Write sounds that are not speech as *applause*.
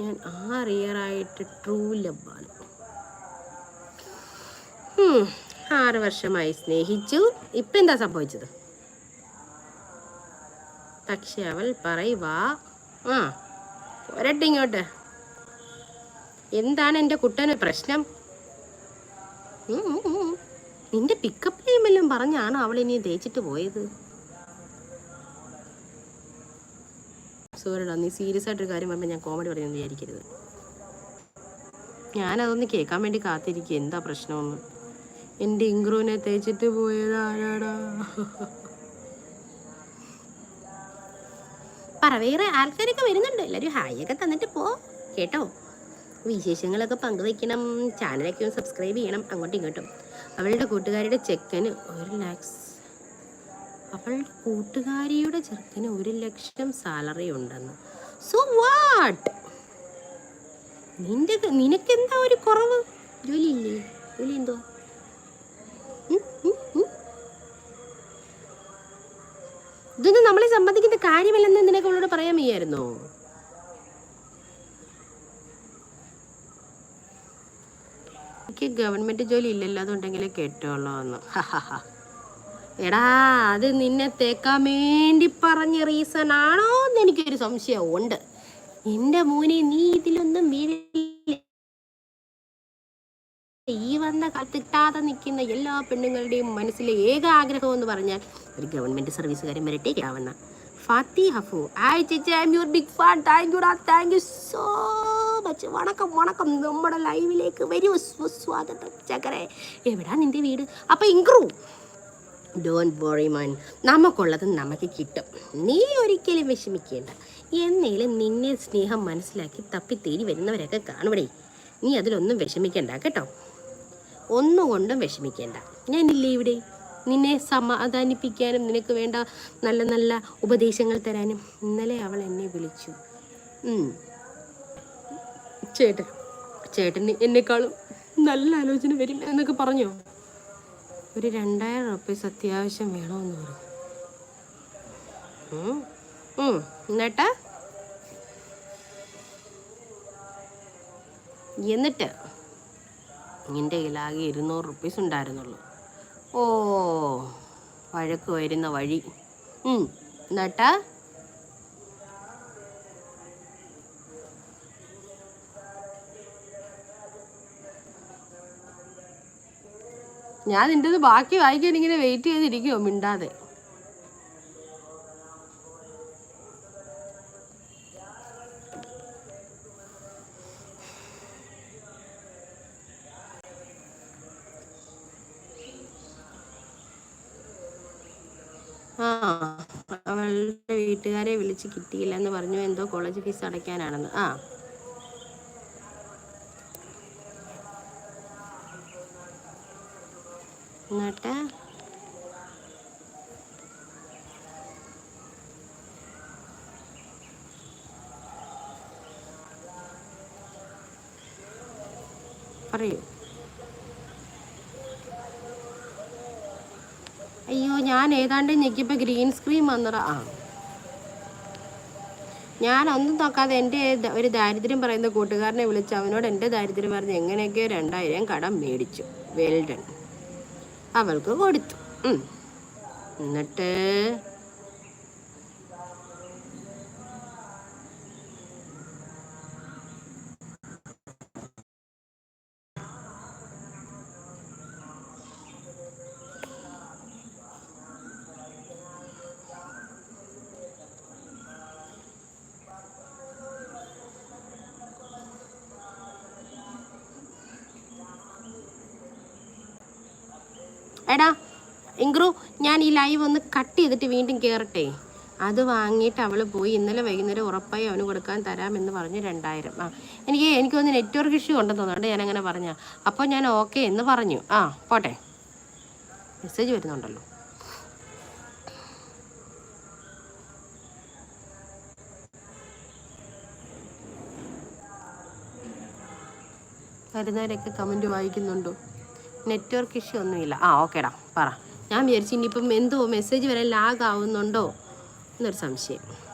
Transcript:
ഞാൻ ആറ് ഇയറായിട്ട് ട്രൂ ലവാണ് ആറ് വർഷമായി സ്നേഹിച്ചു. ഇപ്പം എന്താ സംഭവിച്ചത്? പക്ഷെ അവൾ പറയുവാ ആ പോരട്ടെ ഇങ്ങോട്ട്. എന്താണ് എന്റെ കുട്ടന് പ്രശ്നം. നിന്റെ പിക്കപ്പ് ടൈമെല്ലാം പറഞ്ഞാണോ അവൾ ഇനി തേച്ചിട്ട് പോയത്? സോറിടാ നീ സീരിയസ് ആയിട്ടൊരു കാര്യം പറയുമ്പോൾ ഞാൻ കോമഡി പറയുന്നു വിചാരിക്കരുത്. ഞാനതൊന്ന് കേൾക്കാൻ വേണ്ടി കാത്തിരിക്കുക എന്താ പ്രശ്നമെന്ന്. എന്റെ ഇങ്ക്രൂവിനെ തേച്ചിട്ട് പോയതാരാടാ? പറ വേറെ ആൾക്കാരൊക്കെ വരുന്നുണ്ട്. എല്ലാവരും ഹായ് ഒക്കെ തന്നിട്ട് പോ. കേട്ടോ? വിശേഷങ്ങളൊക്കെ പങ്കുവെക്കണം ചാനലൊക്കെ സബ്സ്ക്രൈബ് ചെയ്യണം. അങ്ങോട്ടും ഇങ്ങോട്ടും. അവളുടെ കൂട്ടുകാരുടെ ചെക്കന് ഒരു ലാക്സ് അവളുടെ കൂട്ടുകാരിയുടെ ചെറുക്കന് ഒരു ലക്ഷം സാലറി ഉണ്ടെന്ന്. സോ വാട്ട് നിന്റെ നിനക്കെന്താ ഒരു കുറവ്? ജോലി ഇല്ലേ ജോലി എന്തോ. ഇതൊന്നും നമ്മളെ സംബന്ധിക്കുന്ന കാര്യമല്ലെന്ന് നിനക്ക് അവളോട് പറയാൻ വയ്യായിരുന്നോ? എനിക്ക് ഗവൺമെന്റ് ജോലി ഇല്ലല്ലോ അതുണ്ടെങ്കിലേ കേട്ടോളൂ എന്ന് *laughs* എടാ അത് നിന്നെ തേക്കാൻ വേണ്ടി പറഞ്ഞ റീസൺ ആണോ എന്ന് എനിക്കൊരു സംശയം ഉണ്ട് എന്റെ മോനെ നീ ഇതിലൊന്നും വീഴില്ല ഈ വന്ന കത്തിട്ടാതെ നിൽക്കുന്ന എല്ലാ പെണ്ണുങ്ങളുടെയും മനസ്സിലെ ഏക ആഗ്രഹം എന്ന് പറഞ്ഞാൽ ഒരു ഗവൺമെന്റ് സർവീസുകാരൻ വരട്ടെ രാവണ ഫാത്തി ഹഫു. ഹായ് ചേച്ചി I am your big fan thank you thank you so much വണക്കം വണക്കം. നമ്മുടെ ലൈവിലേക്ക് വരൂ. സ്വസ്വാഗതം സ്വാഗതം ചക്കരെ എവിടാ നിന്റെ വീട്? അപ്പൊ ഇങ്ക്രൂ ഡോൺ വറി മാൻ. നമുക്കുള്ളത് നമുക്ക് കിട്ടും. നീ ഒരിക്കലും വിഷമിക്കേണ്ട. എന്നേലും നിന്നെ സ്നേഹം മനസ്സിലാക്കി തപ്പിത്തേരി വരുന്നവരൊക്കെ കാണുവടേ. നീ അതിലൊന്നും വിഷമിക്കേണ്ട കേട്ടോ? ഒന്നുകൊണ്ടും വിഷമിക്കേണ്ട. ഞാനില്ലേ ഇവിടെ? നിന്നെ സമാധാനിപ്പിക്കാനും നിനക്ക് വേണ്ട നല്ല നല്ല ഉപദേശങ്ങൾ തരാനും. ഇന്നലെ അവൾ എന്നെ വിളിച്ചു. ചേട്ടൻ ചേട്ടൻ എന്നെക്കാളും നല്ല ആലോചന വരും എന്നൊക്കെ പറഞ്ഞോ? ഒരു രണ്ടായിരം റുപ്പീസ് അത്യാവശ്യം വേണമെന്ന് പറഞ്ഞു. എന്നിട്ട് എന്നിട്ട് നിന്റെ കയ്യിലാകെ ഇരുന്നൂറ് റുപ്പീസ് ഉണ്ടായിരുന്നുള്ളൂ ഓ വഴക്ക് വരുന്ന വഴി. എന്നിട്ട് ഞാൻ നിന്റെത് ബാക്കി വായിക്കാൻ ഇങ്ങനെ വെയിറ്റ് ചെയ്തിരിക്കുമോ മിണ്ടാതെ. ആ അവളുടെ വീട്ടുകാരെ വിളിച്ച് കിട്ടിയില്ല എന്ന് പറഞ്ഞു എന്തോ കോളേജ് ഫീസ് അടയ്ക്കാനാണെന്ന്. ആ. എന്നിട്ട് പറയൂ. അയ്യോ ഞാൻ ഏതാണ്ട് ഞെക്കിയപ്പോൾ ഗ്രീൻ സ്ക്രീൻ വന്നറ ആ. ഞാൻ ഒന്നും നോക്കാതെ എന്റെ ഒരു ദാരിദ്ര്യം പറയുന്ന കൂട്ടുകാരനെ വിളിച്ച് അവനോട് എന്റെ ദാരിദ്ര്യം പറഞ്ഞ് എങ്ങനെയൊക്കെയോ രണ്ടായിരം കടം മേടിച്ചു. വെൽഡൺ അവൾക്ക് കൊടുത്തു. എന്നിട്ട് എടാ ഇങ്ക്രു ഞാൻ ഈ ലൈവ് ഒന്ന് കട്ട് ചെയ്തിട്ട് വീണ്ടും കയറട്ടെ അത് വാങ്ങിയിട്ട് അവൾ പോയി ഇന്നലെ വൈകുന്നേരം ഉറപ്പായി അവന് കൊടുക്കാൻ തരാമെന്ന് പറഞ്ഞു രണ്ടായിരം. ആ എനിക്ക് എനിക്ക് ഒന്ന് നെറ്റ്വർക്ക് ഇഷ്യൂ ഉണ്ടെന്ന് തോന്നുന്നുണ്ട് ഞാൻ അങ്ങനെ പറഞ്ഞ അപ്പോൾ ഞാൻ ഓക്കെ എന്ന് പറഞ്ഞു. ആ പോട്ടെ. മെസ്സേജ് വരുന്നുണ്ടല്ലോ. വരുന്നവരൊക്കെ കമന്റ് വായിക്കുന്നുണ്ടോ? നെറ്റ്വർക്ക് ഇഷ്യൂ ഒന്നുമില്ല. ആ ഓക്കേടാ. പറ. ഞാൻ വിചാരിച്ചു ഇനിയിപ്പം എന്തോ മെസ്സേജ് വരെ ലാഗ് ആവുന്നുണ്ടോ? എന്നൊരു സംശയം.